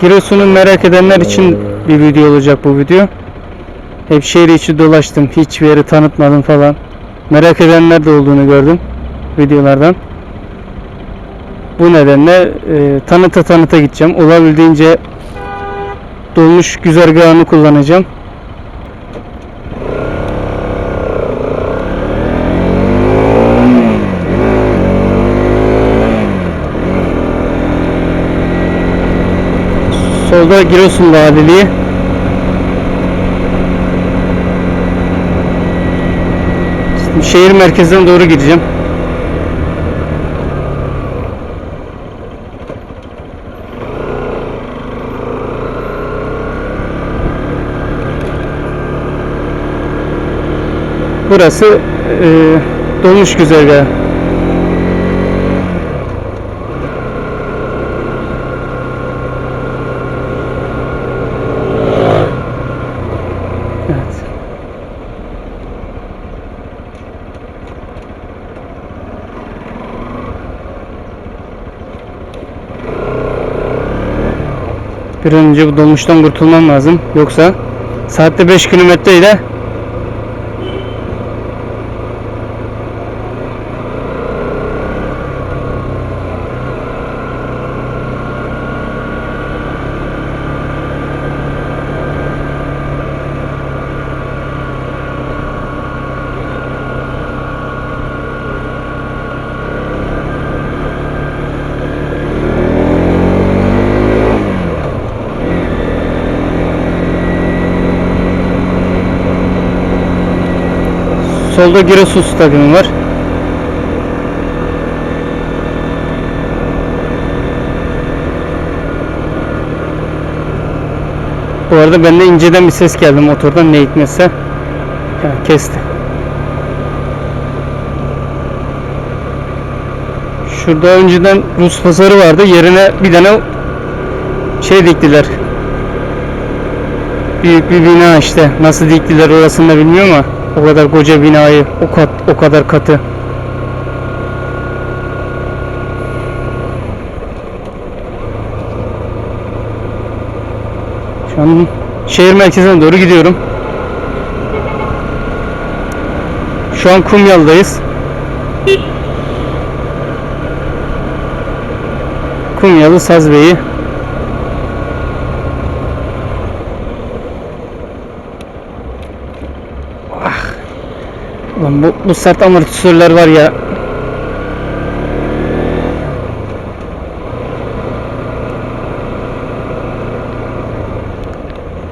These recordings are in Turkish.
Giresun'u merak edenler için bir video olacak bu video. Hep şehir içi dolaştım. Hiçbir yeri tanıtmadım falan. Merak edenler de olduğunu gördüm videolardan. Bu nedenle e, tanıta tanıta gideceğim. Olabildiğince dolmuş güzergahını kullanacağım. Solda Giresun Valiliği. Şimdi şehir merkezine doğru gideceğim. Burası e, dolmuş güzergahı. Evet. Bir önce bu dolmuştan kurtulmam lazım. Yoksa saatte 5 kilometre solda Giresun Stadyumu var. Bu arada bende inceden bir ses geldi motordan ne hikmetse. Ha, kesti. Şurada önceden Rus pazarı vardı. Yerine bir tane şey diktiler. Büyük bir bina işte. Nasıl diktiler orasını da bilmiyorum ama o kadar koca binayı, o kat, o kadar katı. Şu an şehir merkezine doğru gidiyorum. Şu an Kumyal'dayız. Kumyalı Sazbey'i. Ulan bu, bu sert amortisörler var ya.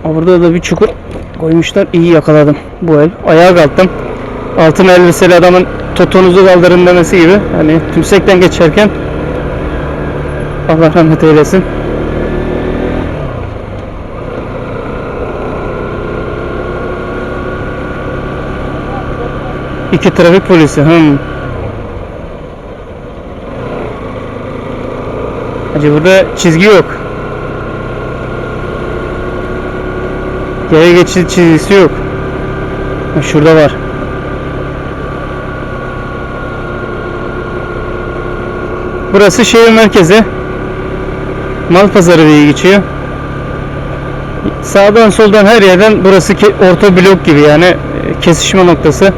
Burada da bir çukur koymuşlar. İyi yakaladım bu el. Ayağa kalktım. Altın elbiseli adamın totonuzu kaldırın demesi gibi. Hani tümsekten geçerken Allah rahmet eylesin. İki trafik polisi. Hmm. Hacı burada çizgi yok. Yaya geçidi çizgisi yok. Ha, şurada var. Burası şehir merkezi. Mal pazarı diye geçiyor. Sağdan soldan her yerden burası ki orta blok gibi yani e, kesişme noktası.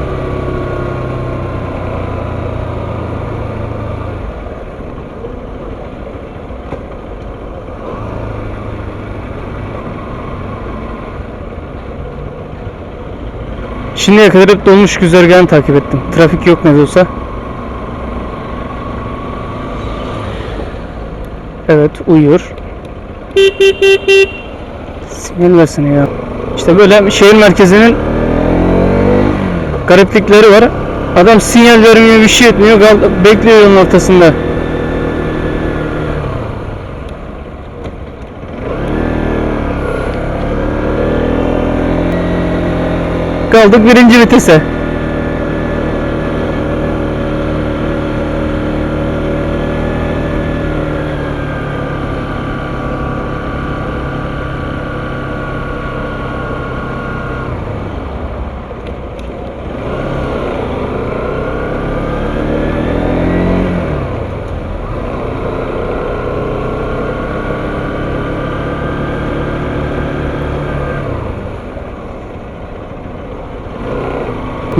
Şimdiye kadar hep dolmuş güzergahını takip ettim. Trafik yok ne olsa. Evet uyuyor. Sinyal versene ya. İşte böyle şehir merkezinin gariplikleri var. Adam sinyal vermiyor bir şey etmiyor. Bekliyor yolun ortasında. Kaldık birinci vitese.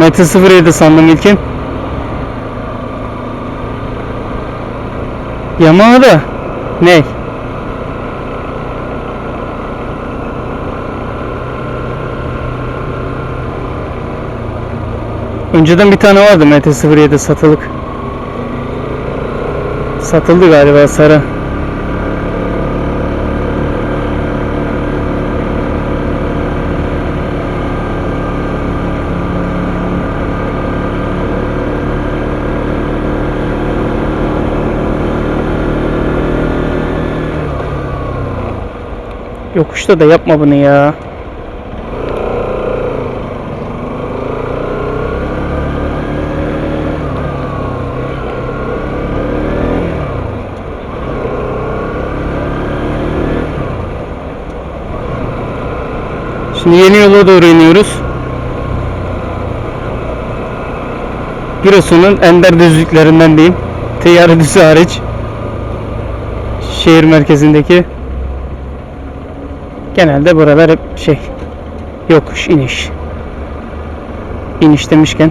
MT-07 sandım ilkin. Yamaha da ne? Önceden bir tane vardı MT-07 satılık. Satıldı galiba sarı. Yokuşta da yapma bunu ya. Şimdi yeni yola doğru iniyoruz. Giresun'un ender düzlüklerinden diyeyim. Teyyare düzü hariç. Şehir merkezindeki. Genelde buralar hep şey yokuş iniş. İniş demişken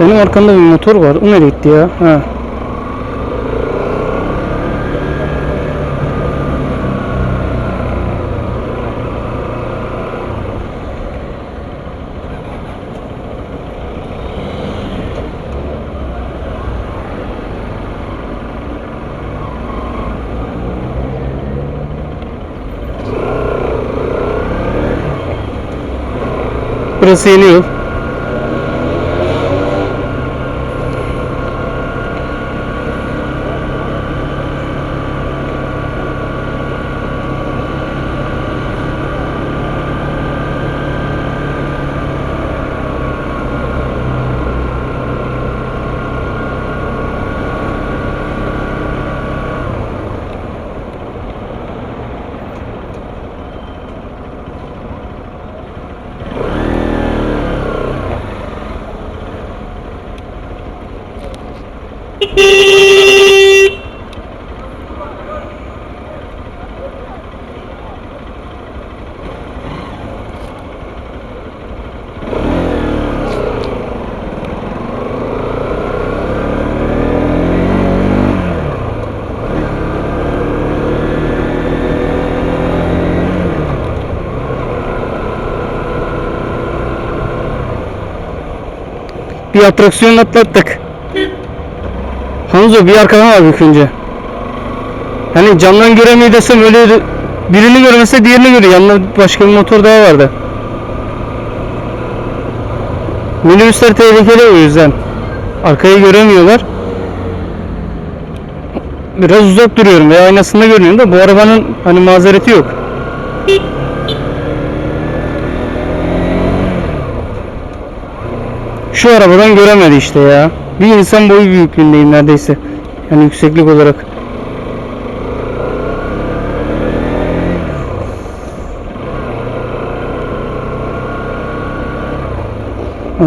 Benim arkamda bir motor var. O nereye gitti ya? Ha. Burası yeni Bir atraksiyonla atlattık. Hanzo bir arkadan al ilk önce. Hani camdan göremiyor desem öyle birini görmese diğerini görüyor. Yanında başka bir motor daha vardı. Minibüsler tehlikeli o yüzden. Arkayı göremiyorlar. Biraz uzak duruyorum ve aynasında görünüyorum da bu arabanın hani mazereti yok. Şu arabadan göremedi işte ya. Bir insan boyu büyüklüğündeyim neredeyse. Yani yükseklik olarak.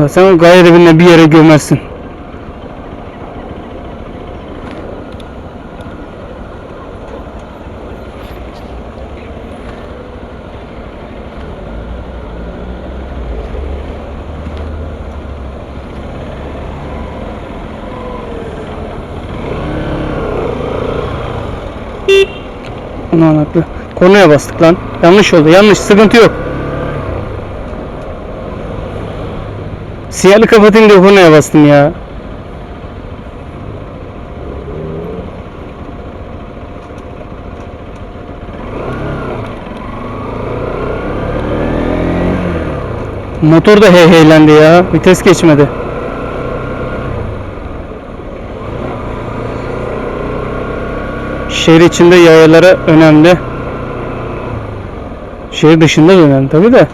Sen o evine bir yere gömersin. Aman haklı. Kornaya bastık lan. Yanlış oldu. Yanlış. Sıkıntı yok. Siyahlı kapatayım diye kornaya bastım ya. Motor da heyheylendi ya. Vites geçmedi. Şehir içinde yayalara önemli. Şehir dışında da önemli tabi de.